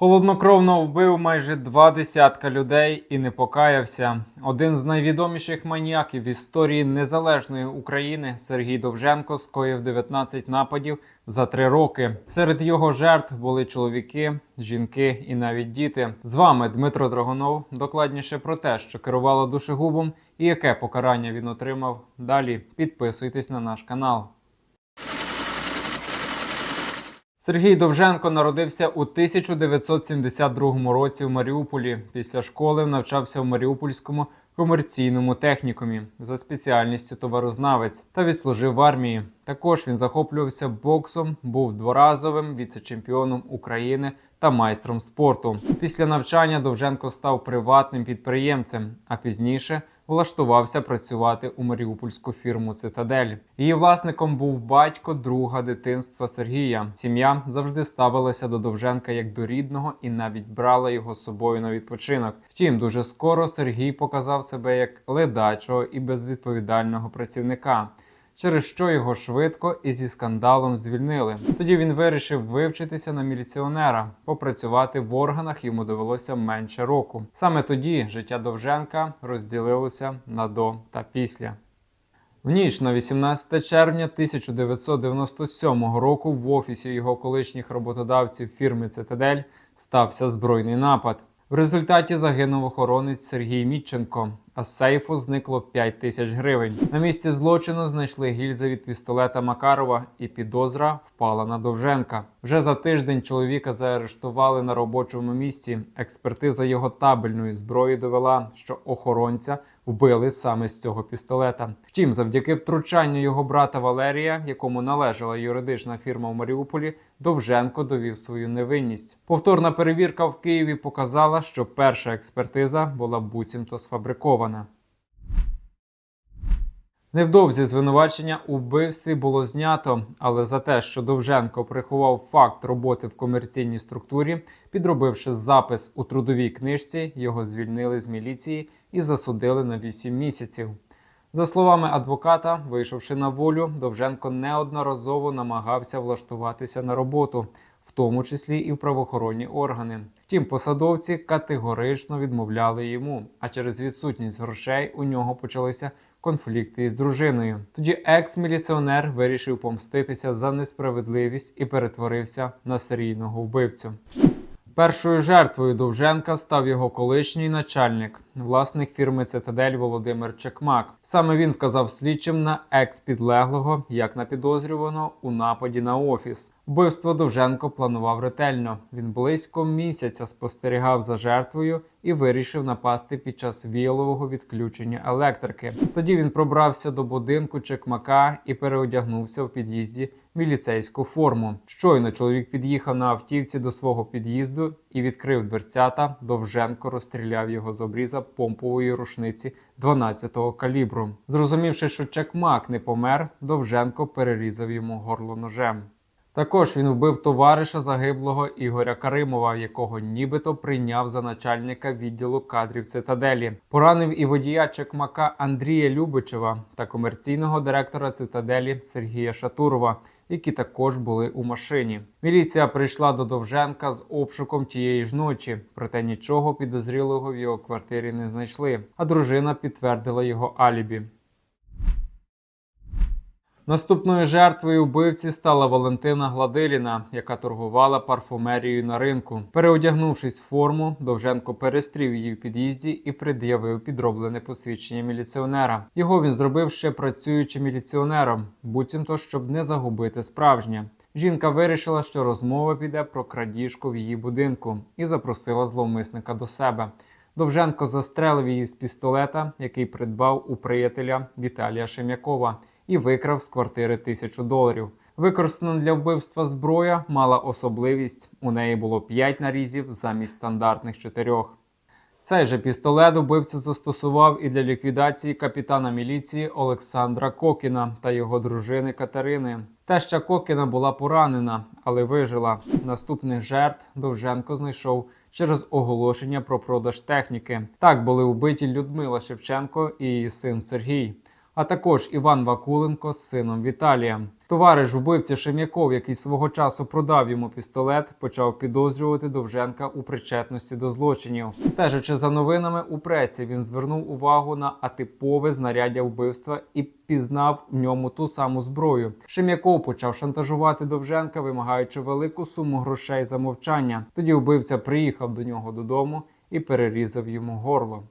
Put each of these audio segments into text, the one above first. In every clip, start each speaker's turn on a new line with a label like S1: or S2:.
S1: Холоднокровно вбив майже два десятка людей і не покаявся. Один з найвідоміших маніяків в історії незалежної України Сергій Довженко скоїв 19 нападів за три роки. Серед його жертв були чоловіки, жінки і навіть діти. З вами Дмитро Драгонов. Докладніше про те, що керувало душегубом і яке покарання він отримав. Далі підписуйтесь на наш канал. Сергій Довженко народився у 1972 році в Маріуполі. Після школи навчався в Маріупольському комерційному технікумі за спеціальністю товарознавець та відслужив в армії. Також він захоплювався боксом, був дворазовим віце-чемпіоном України та майстром спорту. Після навчання Довженко став приватним підприємцем, а пізніше влаштувався працювати у маріупольську фірму Цитадель. Її власником був батько друга дитинства Сергія. Сім'я завжди ставилася до Довженка як до рідного і навіть брала його з собою на відпочинок. Втім, дуже скоро Сергій показав себе як ледачого і безвідповідального працівника. Через що його швидко і зі скандалом звільнили. Тоді він вирішив вивчитися на міліціонера. Попрацювати в органах йому довелося менше року. Саме тоді життя Довженка розділилося на до та після. В ніч на 18 червня 1997 року в офісі його колишніх роботодавців фірми Цитадель стався збройний напад. В результаті загинув охоронець Сергій Мітченко, а з сейфу зникло 5 тисяч гривень. На місці злочину знайшли гільзи від пістолета Макарова, і підозра впала на Довженка. Вже за тиждень чоловіка заарештували на робочому місці. Експертиза його табельної зброї довела, що охоронця вбили саме з цього пістолета. Втім, завдяки втручанню його брата Валерія, якому належала юридична фірма в Маріуполі, Довженко довів свою невинність. Повторна перевірка в Києві показала, що перша експертиза була буцімто сфабрикована. Невдовзі звинувачення у вбивстві було знято, але за те, що Довженко приховав факт роботи в комерційній структурі, підробивши запис у трудовій книжці, його звільнили з міліції і засудили на 8 місяців. За словами адвоката, вийшовши на волю, Довженко неодноразово намагався влаштуватися на роботу, в тому числі і в правоохоронні органи. Втім, посадовці категорично відмовляли йому, а через відсутність грошей у нього почалися конфлікти із дружиною. Тоді екс-міліціонер вирішив помститися за несправедливість і перетворився на серійного вбивцю. Першою жертвою Довженка став його колишній начальник, власник фірми Цитадель Володимир Чекмак. Саме він вказав слідчим на екс-підлеглого як на підозрюваного у нападі на офіс. Вбивство Довженко планував ретельно. Він близько місяця спостерігав за жертвою і вирішив напасти під час віялового відключення електрики. Тоді він пробрався до будинку Чекмака і переодягнувся в під'їзді міліцейську форму. Щойно чоловік під'їхав на автівці до свого під'їзду і відкрив дверцята. Довженко розстріляв його з обріза помпової рушниці 12-го калібру. Зрозумівши, що Чекмак не помер, Довженко перерізав йому горло ножем. Також він вбив товариша загиблого Ігоря Каримова, якого нібито прийняв за начальника відділу кадрів цитаделі. Поранив і водія Чекмака Андрія Любичева та комерційного директора цитаделі Сергія Шатурова, які також були у машині. Міліція прийшла до Довженка з обшуком тієї ж ночі, проте нічого підозрілого в його квартирі не знайшли. А дружина підтвердила його алібі. Наступною жертвою вбивці стала Валентина Гладиліна, яка торгувала парфумерією на ринку. Переодягнувшись в форму, Довженко перестрів її в під'їзді і пред'явив підроблене посвідчення міліціонера. Його він зробив ще працюючи міліціонером, буцімто, щоб не загубити справжнє. Жінка вирішила, що розмова піде про крадіжку в її будинку, і запросила зловмисника до себе. Довженко застрелив її з пістолета, який придбав у приятеля Віталія Шем'якова і викрав з квартири тисячу доларів. Використана для вбивства зброя мала особливість. У неї було 5 нарізів замість стандартних чотирьох. Цей же пістолет убивця застосував і для ліквідації капітана міліції Олександра Кокіна та його дружини Катерини. Теща Кокіна була поранена, але вижила. Наступних жертв Довженко знайшов через оголошення про продаж техніки. Так були вбиті Людмила Шевченко і її син Сергій а також Іван Вакуленко з сином Віталієм. Товариш вбивці Шем'яков, який свого часу продав йому пістолет, почав підозрювати Довженка у причетності до злочинів. Стежачи за новинами у пресі, він звернув увагу на атипове знаряддя вбивства і пізнав в ньому ту саму зброю. Шем'яков почав шантажувати Довженка, вимагаючи велику суму грошей за мовчання. Тоді вбивця приїхав до нього додому і перерізав йому горло.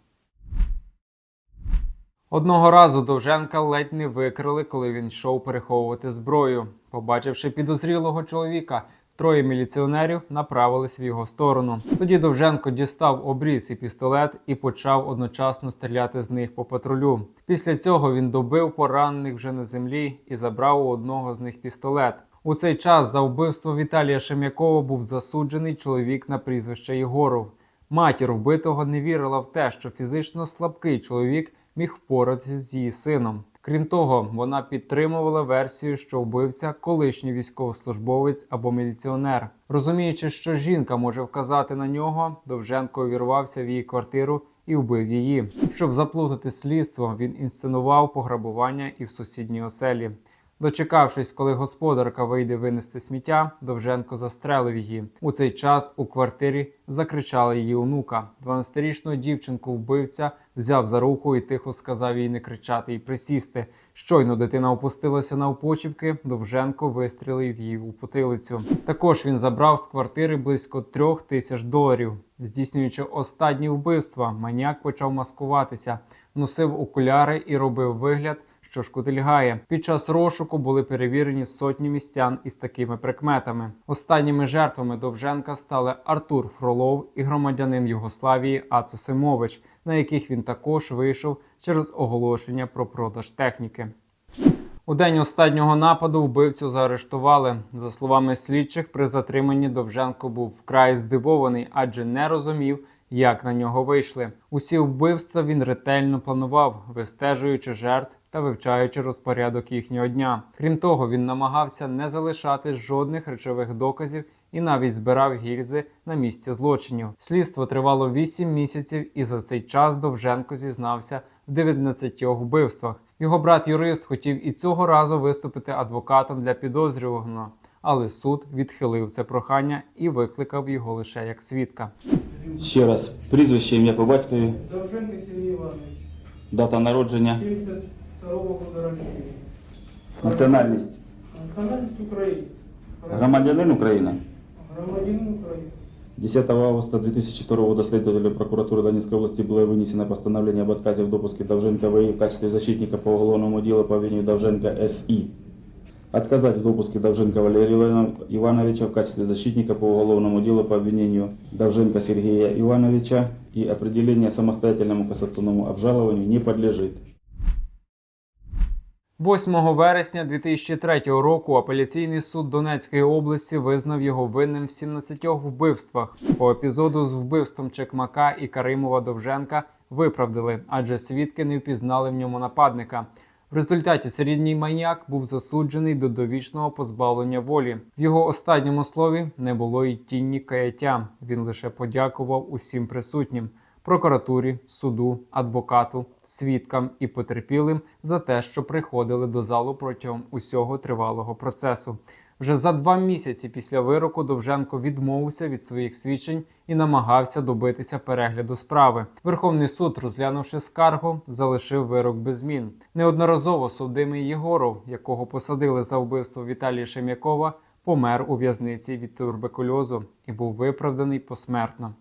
S1: Одного разу Довженка ледь не викрили, коли він йшов переховувати зброю. Побачивши підозрілого чоловіка, троє міліціонерів направились в його сторону. Тоді Довженко дістав обріз і пістолет і почав одночасно стріляти з них по патрулю. Після цього він добив поранених вже на землі і забрав у одного з них пістолет. У цей час за вбивство Віталія Шем'якова був засуджений чоловік на прізвище Єгоров. Матір вбитого не вірила в те, що фізично слабкий чоловік міг впоратися з її сином. Крім того, вона підтримувала версію, що вбивця колишній військовослужбовець або міліціонер. Розуміючи, що жінка може вказати на нього, Довженко увірвався в її квартиру і вбив її. Щоб заплутати слідство, він інсценував пограбування і в сусідній оселі. Дочекавшись, коли господарка вийде винести сміття, Довженко застрелив її. У цей час у квартирі закричала її онука. 12-річну дівчинку вбивця взяв за руку і тихо сказав їй не кричати і присісти. Щойно дитина опустилася на опочіпки, Довженко вистрілив її у потилицю. Також він забрав з квартири близько трьох тисяч доларів. Здійснюючи останні вбивства, маніяк почав маскуватися, носив окуляри і робив вигляд що шкутильгає. Під час розшуку були перевірені сотні містян із такими прикметами. Останніми жертвами Довженка стали Артур Фролов і громадянин Югославії Ацо Симович, на яких він також вийшов через оголошення про продаж техніки. У день останнього нападу вбивцю заарештували. За словами слідчих, при затриманні Довженко був вкрай здивований, адже не розумів, як на нього вийшли. Усі вбивства він ретельно планував, вистежуючи жертв та вивчаючи розпорядок їхнього дня. Крім того, він намагався не залишати жодних речових доказів і навіть збирав гільзи на місці злочинів. Слідство тривало 8 місяців, і за цей час Довженко зізнався в 19 вбивствах. Його брат юрист хотів і цього разу виступити адвокатом для підозрюваного, але суд відхилив це прохання і викликав його лише як свідка.
S2: Ще раз, прізвище ім'я по батькові,
S3: Довженко Сергій Іванович,
S2: дата народження,
S3: 72 года рождения.
S2: національність.
S3: Национальность Украины.
S2: Громадянин України.
S3: Громадянин Украины.
S2: 10 августа 2002 года следователю прокуратуры Донецкой области было вынесено постановление об отказе в допуске Довженко ВИ в качестве защитника по уголовному делу по обвинению Довженко СИ. Отказать в допуске Довженко Валерия Ивана- Ивановича в качестве защитника по уголовному делу по обвинению Довженко Сергея Ивановича и определение самостоятельному кассационному обжалованию не подлежит.
S1: 8 вересня 2003 року апеляційний суд Донецької області визнав його винним в 17 вбивствах. По епізоду з вбивством Чекмака і Каримова Довженка виправдали, адже свідки не впізнали в ньому нападника. В результаті серійний маньяк був засуджений до довічного позбавлення волі. В його останньому слові не було й тінні каяття. Він лише подякував усім присутнім прокуратурі, суду, адвокату, свідкам і потерпілим за те, що приходили до залу протягом усього тривалого процесу. Вже за два місяці після вироку Довженко відмовився від своїх свідчень і намагався добитися перегляду справи. Верховний суд, розглянувши скаргу, залишив вирок без змін. Неодноразово судимий Єгоров, якого посадили за вбивство Віталія Шем'якова, помер у в'язниці від туберкульозу і був виправданий посмертно.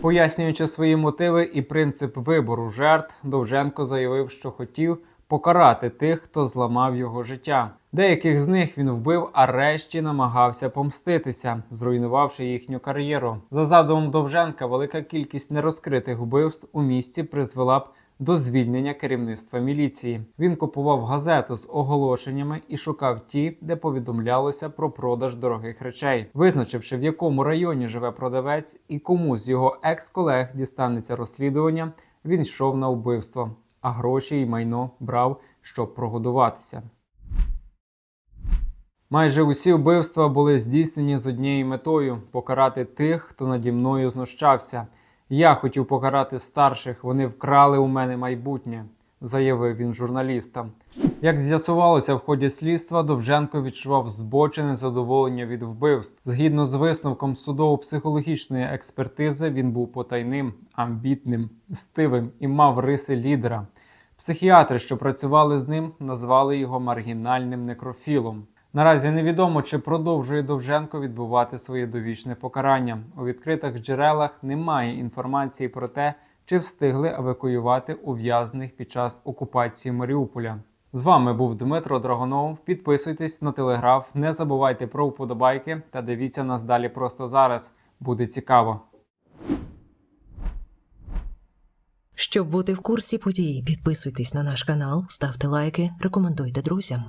S1: Пояснюючи свої мотиви і принцип вибору жертв, Довженко заявив, що хотів покарати тих, хто зламав його життя. Деяких з них він вбив, а решті намагався помститися, зруйнувавши їхню кар'єру. За задумом Довженка, велика кількість нерозкритих вбивств у місті призвела б до звільнення керівництва міліції. Він купував газету з оголошеннями і шукав ті, де повідомлялося про продаж дорогих речей, визначивши в якому районі живе продавець і кому з його екс-колег дістанеться розслідування. Він йшов на вбивство, а гроші і майно брав, щоб прогодуватися. Майже усі вбивства були здійснені з однією метою покарати тих, хто наді мною знущався. Я хотів покарати старших, вони вкрали у мене майбутнє, заявив він журналістам. Як з'ясувалося в ході слідства, Довженко відчував збочене задоволення від вбивств. Згідно з висновком судово-психологічної експертизи, він був потайним, амбітним, мстивим і мав риси лідера. Психіатри, що працювали з ним, назвали його маргінальним некрофілом. Наразі невідомо, чи продовжує Довженко відбувати своє довічне покарання. У відкритих джерелах немає інформації про те, чи встигли евакуювати ув'язнених під час окупації Маріуполя. З вами був Дмитро Драгонов. Підписуйтесь на телеграф, не забувайте про вподобайки та дивіться нас далі просто зараз. Буде цікаво.
S4: Щоб бути в курсі подій, підписуйтесь на наш канал, ставте лайки, рекомендуйте друзям.